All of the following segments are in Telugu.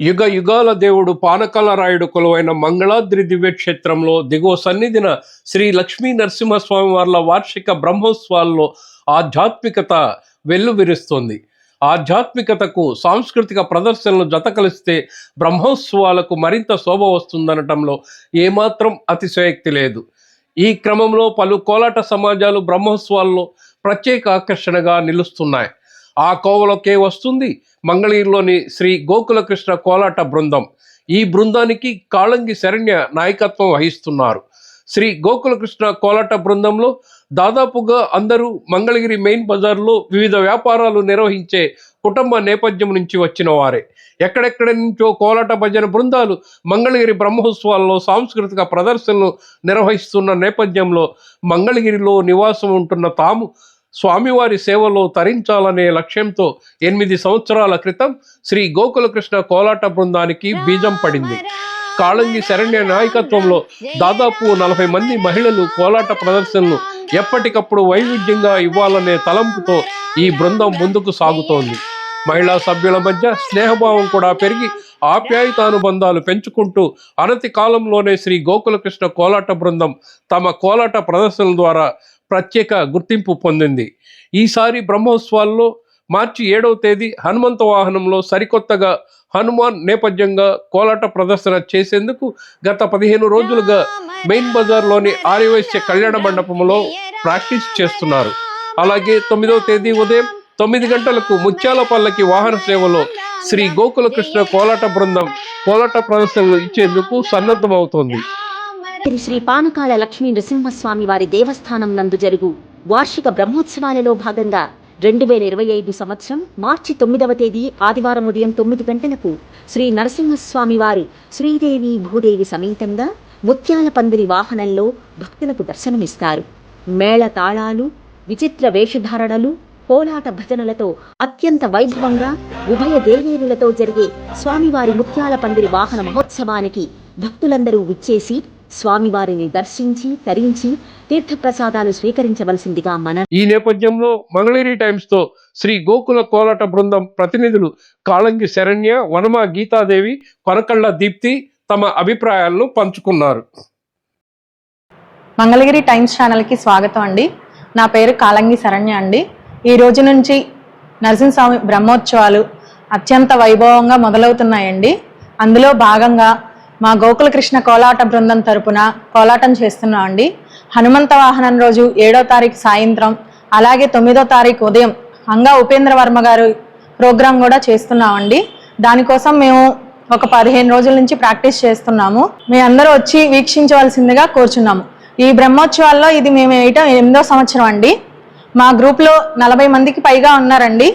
యుగ యుగాల దేవుడు పానకాల రాయుడు కొలువైన మంగళాద్రి దివ్యక్షేత్రంలో దిగువ సన్నిధిన శ్రీ లక్ష్మీ నరసింహస్వామి వార్ల వార్షిక బ్రహ్మోత్సవాల్లో ఆధ్యాత్మికత వెల్లువిరుస్తోంది. ఆధ్యాత్మికతకు సాంస్కృతిక ప్రదర్శనలు జత కలిస్తే బ్రహ్మోత్సవాలకు మరింత శోభ వస్తుందనటంలో ఏమాత్రం అతిశయోక్తి లేదు. ఈ క్రమంలో పలు కోలాట సమాజాలు బ్రహ్మోత్సవాల్లో ప్రత్యేక ఆకర్షణగా నిలుస్తున్నాయి. ఆ కోవలోకే వస్తుంది మంగళగిరిలోని శ్రీ గోకులకృష్ణ కోలాట బృందం. ఈ బృందానికి కాళంగి శరణ్య నాయకత్వం వహిస్తున్నారు. శ్రీ గోకులకృష్ణ కోలాట బృందంలో దాదాపుగా అందరూ మంగళగిరి మెయిన్ బజార్లో వివిధ వ్యాపారాలు నిర్వహించే కుటుంబ నేపథ్యం నుంచి వచ్చిన వారే. ఎక్కడెక్కడి నుంచో కోలాట భజన బృందాలు మంగళగిరి బ్రహ్మోత్సవాల్లో సాంస్కృతిక ప్రదర్శనలు నిర్వహిస్తున్న నేపథ్యంలో మంగళగిరిలో నివాసం ఉంటున్న తాము స్వామివారి సేవలో తరించాలనే లక్ష్యంతో ఎనిమిది సంవత్సరాల క్రితం శ్రీ గోకులకృష్ణ కోలాట బృందానికి బీజం పడింది. కాళంగి శరణ్య నాయకత్వంలో దాదాపు నలభై మంది మహిళలు కోలాట ప్రదర్శనలు ఎప్పటికప్పుడు వైవిధ్యంగా ఇవ్వాలనే తలంపుతో ఈ బృందం ముందుకు సాగుతోంది. మహిళా సభ్యుల మధ్య స్నేహభావం కూడా పెరిగి ఆప్యాయత అనుబంధాలు పెంచుకుంటూ అనతి కాలంలోనే శ్రీ గోకులకృష్ణ కోలాట బృందం తమ కోలాట ప్రదర్శనల ద్వారా ప్రత్యేక గుర్తింపు పొందింది. ఈసారి బ్రహ్మోత్సవాల్లో మార్చి ఏడవ తేదీ హనుమంత వాహనంలో సరికొత్తగా హనుమాన్ నేపథ్యంగా కోలాట ప్రదర్శన చేసేందుకు గత పదిహేను రోజులుగా మెయిన్ బజార్లోని ఆర్యవైశ్య కళ్యాణ మండపంలో ప్రాక్టీస్ చేస్తున్నారు. అలాగే తొమ్మిదవ తేదీ ఉదయం తొమ్మిది గంటలకు ముత్యాల పల్లకి వాహన సేవలో శ్రీ గోకులకృష్ణ కోలాట బృందం కోలాట ప్రదర్శనలు ఇచ్చేందుకు సన్నద్ధమవుతోంది. శ్రీ శ్రీ పానకాల లక్ష్మీ నృసింహస్వామి వారి దేవస్థానం నందు జరుగు వార్షిక బ్రహ్మోత్సవాలలో భాగంగా రెండు వేల ఇరవై ఐదు సంవత్సరం మార్చి తొమ్మిదవ తేదీ ఆదివారం ఉదయం తొమ్మిది గంటలకు శ్రీ నరసింహస్వామి వారు శ్రీదేవి భూదేవి సమేతంగా ముత్యాల పందిరి వాహనంలో భక్తులకు దర్శనమిస్తారు. మేళ తాళాలు విచిత్ర వేషధారణలు కోలాట భజనలతో అత్యంత వైభవంగా ఉభయ దేవేరులతో జరిగే స్వామివారి ముత్యాల పందిరి వాహన మహోత్సవానికి భక్తులందరూ విచ్చేసి స్వామివారిని దర్శించి తరించి తీర్థప్రసాదాలు స్వీకరించవలసిందిగా మన ఈ నేపథ్యంలో మంగళగిరి టైమ్స్తో శ్రీ గోకుల కోలాట బృందం ప్రతినిధులు కాళంగి శరణ్య వనమ గీతాదేవి కొనకళ్ళ దీప్తి తమ అభిప్రాయాలను పంచుకున్నారు. మంగళగిరి టైమ్స్ ఛానల్కి స్వాగతం అండి. నా పేరు కాలంగి శరణ్య అండి. ఈ రోజు నుంచి నరసింహస్వామి బ్రహ్మోత్సవాలు అత్యంత వైభవంగా మొదలవుతున్నాయండి. అందులో భాగంగా మా గోకులకృష్ణ కోలాట బృందం తరపున కోలాటం చేస్తున్నాం అండి. హనుమంత వాహనం రోజు ఏడో తారీఖు సాయంత్రం అలాగే తొమ్మిదో తారీఖు ఉదయం అంగా ఉపేంద్ర వర్మ గారు ప్రోగ్రాం కూడా చేస్తున్నామండి దానికోసం మేము ఒక పదిహేను రోజుల నుంచి ప్రాక్టీస్ చేస్తున్నాము. మీ అందరూ వచ్చి వీక్షించవలసిందిగా కోరుచున్నాము. ఈ బ్రహ్మోత్సవాల్లో ఇది మేము వేయటం ఎనిమిదో సంవత్సరం అండి. మా గ్రూప్లో నలభై మందికి పైగా ఉన్నారండి.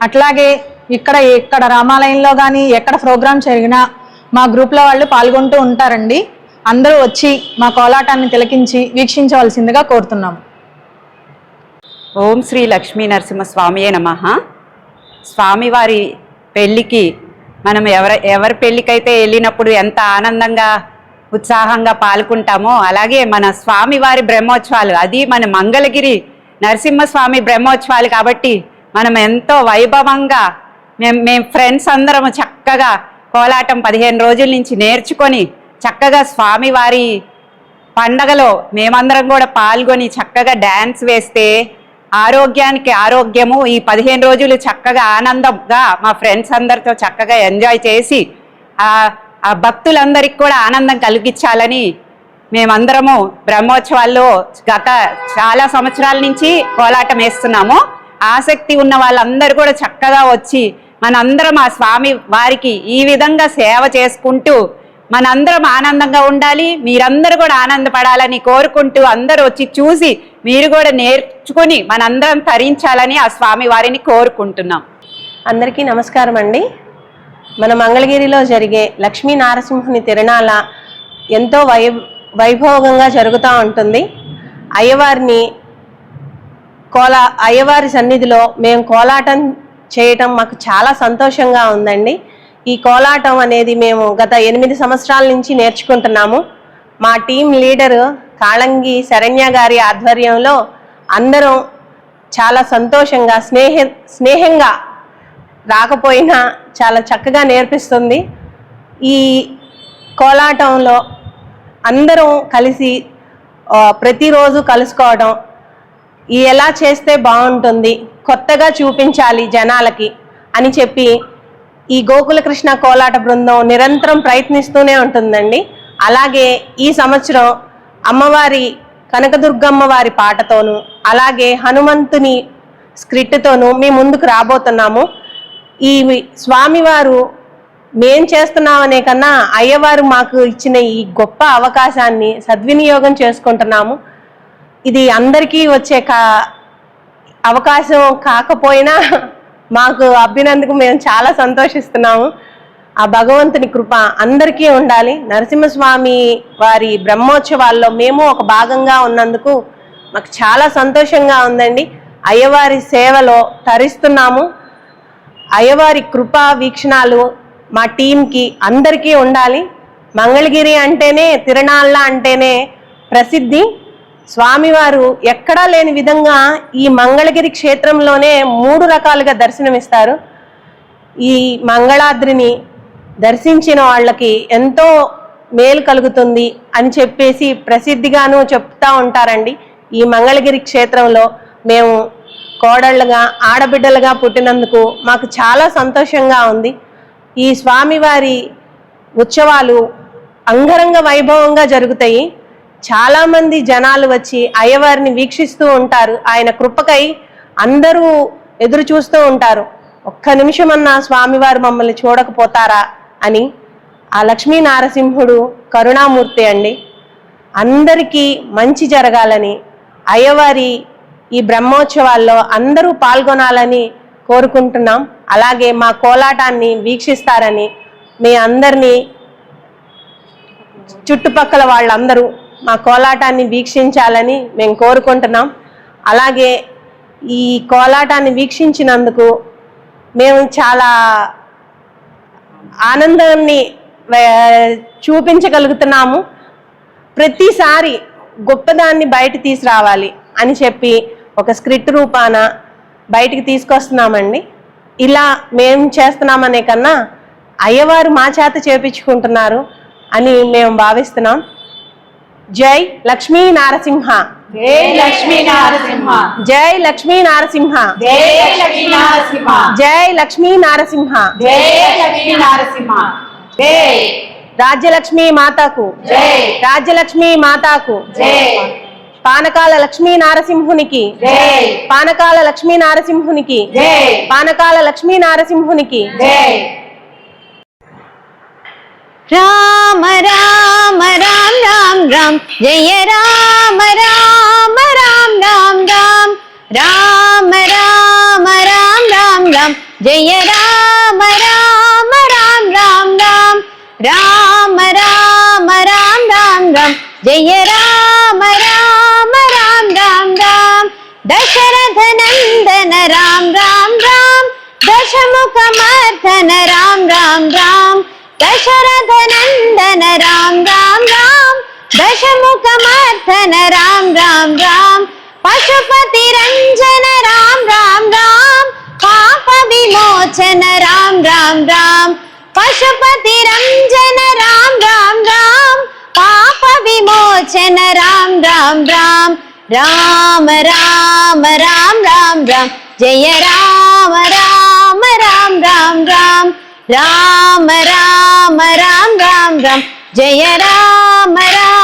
అట్లాగే ఇక్కడ ఎక్కడ రామాలయంలో కానీ ఎక్కడ ప్రోగ్రాం జరిగినా మా గ్రూప్లో వాళ్ళు పాల్గొంటూ ఉంటారండి. అందరూ వచ్చి మా కోలాటాన్ని తిలకించి వీక్షించవలసిందిగా కోరుతున్నాము. ఓం శ్రీ లక్ష్మీ నరసింహ స్వామియే నమ. స్వామివారి పెళ్ళికి మనం ఎవరి ఎవరి పెళ్ళికైతే వెళ్ళినప్పుడు ఎంత ఆనందంగా ఉత్సాహంగా పాల్గొంటామో అలాగే మన స్వామివారి బ్రహ్మోత్సవాలు అది మన మంగళగిరి నరసింహస్వామి బ్రహ్మోత్సవాలు కాబట్టి మనం ఎంతో వైభవంగా మేము మేము ఫ్రెండ్స్ అందరము చక్కగా కోలాటం పదిహేను రోజుల నుంచి నేర్చుకొని చక్కగా స్వామివారి పండగలో మేమందరం కూడా పాల్గొని చక్కగా డ్యాన్స్ వేస్తే ఆరోగ్యానికి ఆరోగ్యము ఈ పదిహేను రోజులు చక్కగా ఆనందంగా మా ఫ్రెండ్స్ అందరితో చక్కగా ఎంజాయ్ చేసి ఆ భక్తులందరికీ కూడా ఆనందం కలిగించాలని మేమందరము బ్రహ్మోత్సవాల్లో గత చాలా సంవత్సరాల నుంచి కోలాటం వేస్తున్నాము. ఆసక్తి ఉన్న వాళ్ళందరూ కూడా చక్కగా వచ్చి మనందరం ఆ స్వామి వారికి ఈ విధంగా సేవ చేసుకుంటూ మనందరం ఆనందంగా ఉండాలి. మీరందరూ కూడా ఆనందపడాలని కోరుకుంటూ అందరూ వచ్చి చూసి మీరు కూడా నేర్చుకుని మనందరం తరించాలని ఆ స్వామి వారిని కోరుకుంటున్నాం. అందరికీ నమస్కారం అండి. మన మంగళగిరిలో జరిగే లక్ష్మీ నారసింహుని తిరణాల ఎంతో వై వైభోగంగా జరుగుతూ ఉంటుంది. అయ్యవారిని కోలా అయ్యవారి సన్నిధిలో మేము కోలాటం చేయటం మాకు చాలా సంతోషంగా ఉందండి. ఈ కోలాటం అనేది మేము గత ఎనిమిది సంవత్సరాల నుంచి నేర్చుకుంటున్నాము. మా టీం లీడరు కాళంగి శరణ్య గారి ఆధ్వర్యంలో అందరం చాలా సంతోషంగా స్నేహ స్నేహంగా రాకపోయినా చాలా చక్కగా నేర్పిస్తుంది. ఈ కోలాటంలో అందరం కలిసి ప్రతిరోజు కలుసుకోవడం ఎలా చేస్తే బాగుంటుంది కొత్తగా చూపించాలి జనాలకి అని చెప్పి ఈ గోకులకృష్ణ కోలాట బృందం నిరంతరం ప్రయత్నిస్తూనే ఉంటుందండి. అలాగే ఈ సంవత్సరం అమ్మవారి కనకదుర్గమ్మ వారి పాటతోనూ అలాగే హనుమంతుని స్క్రిప్ట్తోనూ మీ ముందుకు రాబోతున్నాము. ఈ స్వామివారు మేం చేస్తున్నామనే కన్నా అయ్యవారు మాకు ఇచ్చిన ఈ గొప్ప అవకాశాన్ని సద్వినియోగం చేసుకుంటున్నాము. ఇది అందరికీ వచ్చే కా అవకాశం కాకపోయినా మాకు అభినందుకు మేము చాలా సంతోషిస్తున్నాము. ఆ భగవంతుని కృప అందరికీ ఉండాలి. నరసింహస్వామి వారి బ్రహ్మోత్సవాల్లో మేము ఒక భాగంగా ఉన్నందుకు మాకు చాలా సంతోషంగా ఉందండి. అయ్యవారి సేవలో తరిస్తున్నాము. అయ్యవారి కృపా వీక్షణాలు మా టీంకి అందరికీ ఉండాలి. మంగళగిరి అంటేనే తిరణాళ్ళ అంటేనే ప్రసిద్ధి. స్వామివారు ఎక్కడా లేని విధంగా ఈ మంగళగిరి క్షేత్రంలోనే మూడు రకాలుగా దర్శనమిస్తారు. ఈ మంగళాద్రిని దర్శించిన వాళ్ళకి ఎంతో మేలు కలుగుతుంది అని చెప్పేసి ప్రసిద్ధిగాను చెప్తా ఉంటారండి. ఈ మంగళగిరి క్షేత్రంలో మేము కోడళ్ళగా ఆడబిడ్డలుగా పుట్టినందుకు మాకు చాలా సంతోషంగా ఉంది. ఈ స్వామివారి ఉత్సవాలు అంగరంగ వైభవంగా జరుగుతాయి. చాలామంది జనాలు వచ్చి అయ్యవారిని వీక్షిస్తూ ఉంటారు. ఆయన కృపకై అందరూ ఎదురు చూస్తూ ఉంటారు. ఒక్క నిమిషమన్నా స్వామివారు మమ్మల్ని చూడకపోతారా అని ఆ లక్ష్మీ నారసింహుడు కరుణామూర్తి అండి. అందరికీ మంచి జరగాలని అయ్యవారి ఈ బ్రహ్మోత్సవాల్లో అందరూ పాల్గొనాలని కోరుకుంటున్నాం. అలాగే మా కోలాటాన్ని వీక్షిస్తారని మీ అందరినీ చుట్టుపక్కల వాళ్ళందరూ మా కోలాటాన్ని వీక్షించాలని మేము కోరుకుంటున్నాం. అలాగే ఈ కోలాటాన్ని వీక్షించినందుకు మేము చాలా ఆనందాన్ని చూపించగలుగుతున్నాము. ప్రతిసారి గొప్పదాన్ని బయట తీసుకురావాలి అని చెప్పి ఒక స్క్రిప్ట్ రూపాన బయటికి తీసుకొస్తున్నామండి. ఇలా మేము చేస్తున్నామనే కన్నా అయ్యవారు మా చేత చేపించుకుంటున్నారు అని మేము భావిస్తున్నాం. జై లక్ష్మీ నారసింహ. జై లక్ష్మీ నరసింహ. జై లక్ష్మీ నారసింహ. జై లక్ష్మీ నరసింహ. జై లక్ష్మీ నారసింహ. జై లక్ష్మీ నరసింహ. జై. రాజ్యలక్ష్మీ మాతాకు. జై. రాజ్యలక్ష్మీ మాతాకు. జై. పానకాల లక్ష్మీ నారసింహునికి. జై. పానకాల లక్ష్మీ నారసింహునికి. జై. పానకాల లక్ష్మీ నారసింహునికి. జై. రామ రామ రామ ராம் ராம். ஜெய ராம ராம ராம் ராம் ராம். ராம ராம ராம் ராம் ராம். ஜெய ராம ராம ராம் ராம் ராம். ராம ராம ராம் ராம் ராம். ஜெய ராம ராம ராம் ராம் ராம். தசரத நந்தன ராம் ராம் ராம். தசமுகமர்தன ராம் ராம் ராம். दशरथ नन्दन राम राम राम దశముఖమర్థన రామ్ రామ్ రామ్ పశుపతి రంజన రామ్ రామ్ రామ్ పాప విమోచన రామ్ రామ్ రామ్ పశుపతి రంజన రామ్ రామ్ రామ్ పాప విమోచన రామ్ రామ్ రామ్ రామ రామ రామ్ రామ్ రామ్ జయ రామ రామ రామ్ రామ్ రామ్ రామ రామ రామ్ రామ్ రామ్ జయ రామ రామ